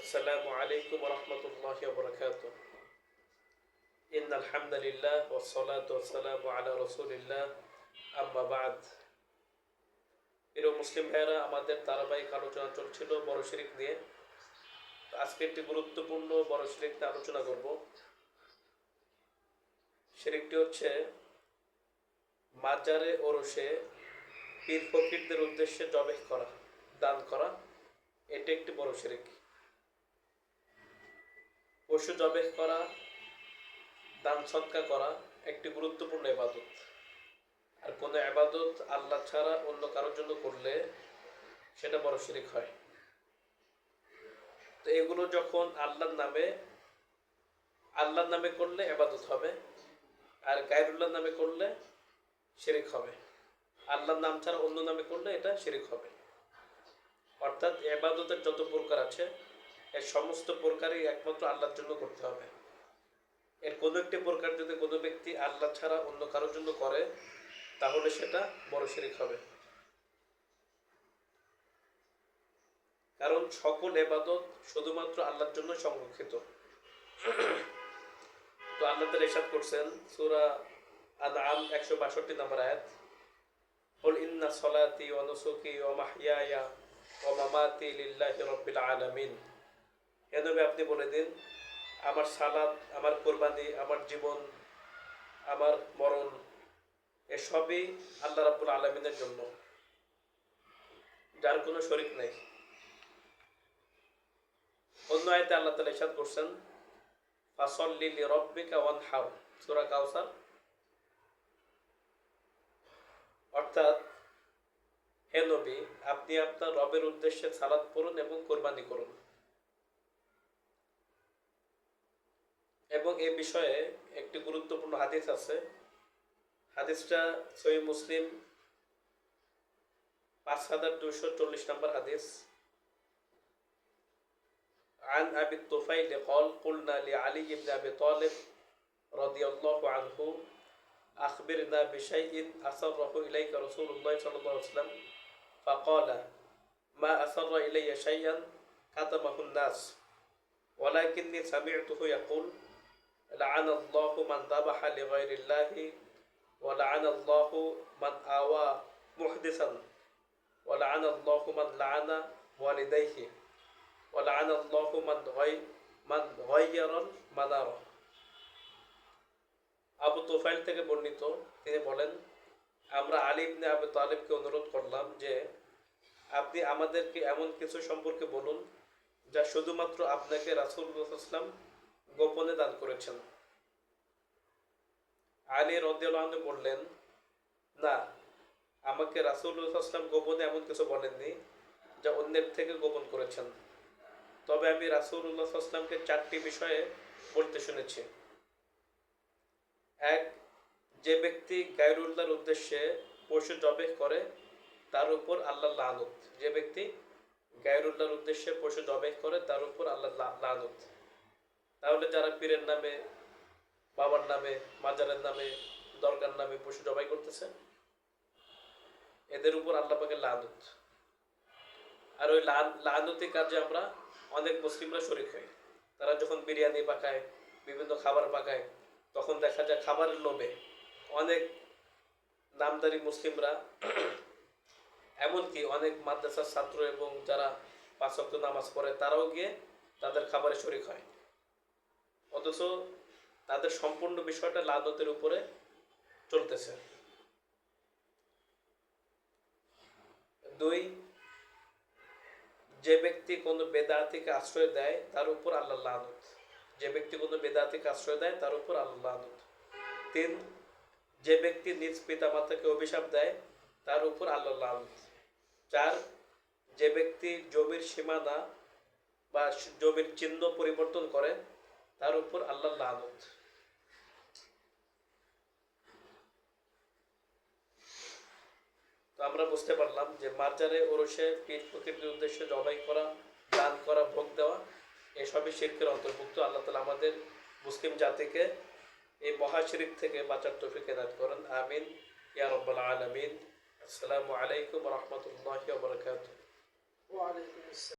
আসসালামু আলাইকুম রহমতুল্লাহ বরকাত ইন আলহামদুলিল্লাহ আলা রসুলিল্লাহ। মুসলিম ভাইয়েরা, আমাদের ধারাবাহিক আলোচনা চলছিল বড় শিরিক নিয়ে। আজকে একটি গুরুত্বপূর্ণ বড় শিরিক নিয়ে আলোচনা করব। শিরিকটি হচ্ছে মাজারে ওরসে পীর ফকিরদের উদ্দেশ্যে জবেহ করা, দান করা। এটি একটি বড় শিরিক। পশু জবেহ করা, দান সৎকা করা একটি গুরুত্বপূর্ণ এবাদত আর কোনো এবাদত আল্লাহ ছাড়া অন্য কারোর জন্য করলে সেটা বড় শিরিক হয়। তো এগুলো যখন আল্লাহর নামে আল্লাহর নামে করলে এবাদত হবে, আর গায়রুল্লাহর নামে করলে শিরিক হবে। আল্লাহর নাম ছাড়া অন্য নামে করলে এটা শিরিক হবে। অর্থাৎ এবাদতের যত প্রকার আছে এর সমস্ত প্রকারই একমাত্র আল্লাহর জন্য করতে হবে এর কোনো একটি প্রকার যদি কোনো ব্যক্তি আল্লাহ ছাড়া অন্য কারোর জন্য করে তাহলে সেটা বড় শিরিক হবে কারণ সকল এবাদত শুধুমাত্র আল্লাহর জন্য সংরক্ষিত তো আল্লাহ তালা ইসাদ করছেন সুরা আনআম একশো বাষট্টি নম্বর আয়াত قل إن صلاتي ونسكي ومحياي ومماتي لله رب العالمين এ নবী আপনি বলে দিন, আমার সালাদ আমার কোরবানি, আমার জীবন, আমার মরণ এসবই আল্লাহ রাব্বুল আলমিনের জন্য। যার কোনো শরিক নেই। অন্য আয়তে আল্লাহ তালা ইসাদ করছেন, ফাসল্লি রব্বিকা ওয়ান হাউ সুরা কাউসার অর্থাৎ, হে নবী, আপনি আপনার রবের উদ্দেশ্যে সালাদ পড়ুন এবং কোরবানি করুন এবং এ বিষয়ে একটি গুরুত্বপূর্ণ হাদিস আছে হাদিসটা সহি মুসলিম পাঁচ হাজার দুশো চল্লিশ নম্বর হাদিস عن أبي الطفيل قال قلنا لعلي بن أبي طالب رضي الله عنه أخبرنا بشيء أسره إليك رسول الله صلى الله عليه وسلم فقال ما أسر إلي شيئا كتمه الناس ولكني سمعته يقول لعن الله من ذبح لغير الله ولعن الله من آوى محدثا ولعن الله من لعن والديه ولعن الله من غي من غير المنار আবু তোফাইল থেকে বর্ণিত তিনি বলেন আমরা আলিবনে আবু তালেবকে অনুরোধ করলাম যে আপনি আমাদেরকে এমন কিছু সম্পর্কে বলুন যা শুধুমাত্র আপনাকে রাসুল্লাহাম গোপনে দান করেছেন। আলী রদিয়াল বললেন, না, আমাকে রাসুল্লাহাম গোপনে এমন কিছু বলেননি যা অন্যের থেকে গোপন করেছেন। তবে আমি রাসুল্লাহ আসলামকে চারটি বিষয়ে বলতে শুনেছি। এক, যে ব্যক্তি গায়রুল্লাহর উদ্দেশ্যে পশু জবেহ করে, তার উপর আল্লাহ লানত। যে ব্যক্তি গায়রুল্লাহর উদ্দেশ্যে পশু জবেহ করে, তার উপর আল্লাহ লানত। তাহলে যারা পীরের নামে, বাবার নামে, মাজারের নামে দরকার নামে পশু জবাই করতেছে, এদের উপর আল্লাহ পাকে লানত। আর ওই লানতি কাজে আমরা অনেক মুসলিমরা শরিক হই। তারা যখন বিরিয়ানি পাকায়, বিভিন্ন খাবার পাকায়, তখন দেখা যায় খাবারের লোভে অনেক নামদারি মুসলিমরা, এমনকি অনেক মাদ্রাসার ছাত্র এবং যারা পাঁচক্ত নামাজ পড়ে, তারাও গিয়ে তাদের খাবারে শরিক হয়। অথচ তাদের সম্পূর্ণ বিষয়টা লাদতের উপরে চলতেছে। দুই, যে ব্যক্তি কোনো বেদাতিকে আশ্রয় দেয়, তার উপর আল্লাহ লানত যে ব্যক্তি কোনো বেদাতিকে আশ্রয় দেয়, তার উপর আল্লাহ লানত তিন, যে ব্যক্তি নিজ পিতা মাতাকে অভিশাপ দেয়, তার উপর আল্লাহ লানত চার, যে ব্যক্তি জমির সীমানা বা জমির চিহ্ন পরিবর্তন করে তার উপর আল্লাহ লানত। তো আমরা বুঝতে পারলাম যে মার্জারে ওরসে পীর ফকিরদের উদ্দেশ্যে জবাই করা, দান করা, ভোগ দেওয়া, এসবই শিল্পের অন্তর্ভুক্ত। আল্লাহ তালা আমাদের মুসলিম জাতিকে এই মহাশিরিক থেকে বাঁচার তফিক এনায়ত করেন। আমিন। ইয়া রব্বাল আলমিন। আসসালামু আলাইকুম রহমতুল্লাহ বরকাত